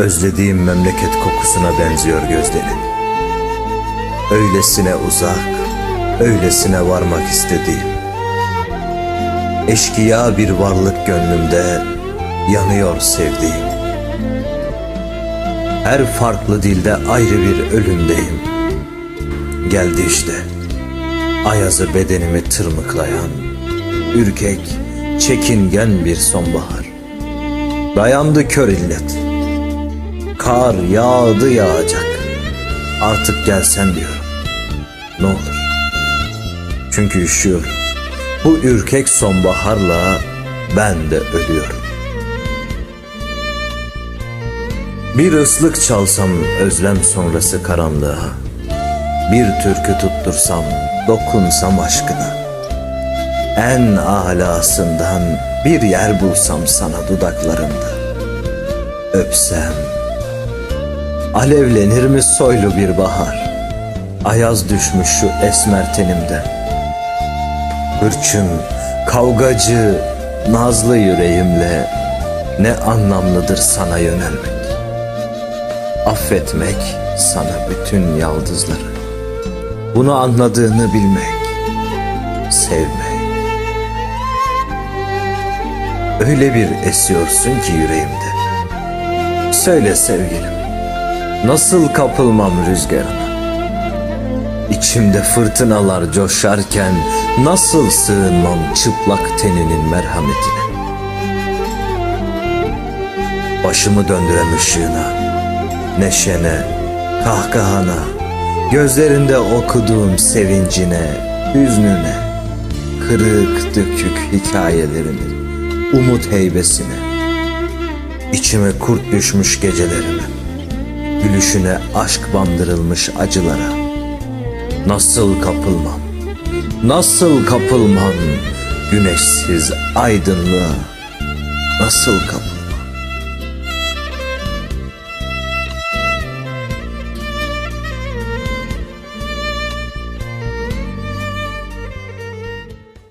Özlediğim memleket kokusuna benziyor gözlerin. Öylesine uzak, öylesine varmak istediğim. Eşkıya bir varlık gönlümde yanıyor sevdiğim. Her farklı dilde ayrı bir ölümdeyim. Geldi işte. Ayazı bedenimi tırmıklayan, ürkek, çekingen bir sonbahar. Dayandı kör illet. Kar yağdı yağacak. Artık gelsen diyorum. Ne olur. Çünkü üşüyorum. Bu ürkek sonbaharla ben de ölüyorum. Bir ıslık çalsam özlem sonrası karanlığa. Bir türkü tuttursam, dokunsam aşkına. En alasından bir yer bulsam sana dudaklarımda. Öpsem, alevlenir mi soylu bir bahar? Ayaz düşmüş şu esmer tenimde. Hırçın, kavgacı, nazlı yüreğimle ne anlamlıdır sana yönelmek. Affetmek sana bütün yaldızları. Bunu anladığını bilmek, sevmek. Öyle bir esiyorsun ki yüreğimde. Söyle sevgilim, nasıl kapılmam rüzgarına? İçimde fırtınalar coşarken nasıl sığınmam çıplak teninin merhametine? Başımı döndüren ışığına, neşene, kahkahana, gözlerinde okuduğum sevincine, hüznüne, kırık dökük hikayelerinin umut heybesine, içime kurt düşmüş gecelerime, gülüşüne aşk bandırılmış acılara, nasıl kapılmam, nasıl kapılmam güneşsiz aydınlığa, nasıl kapılmam?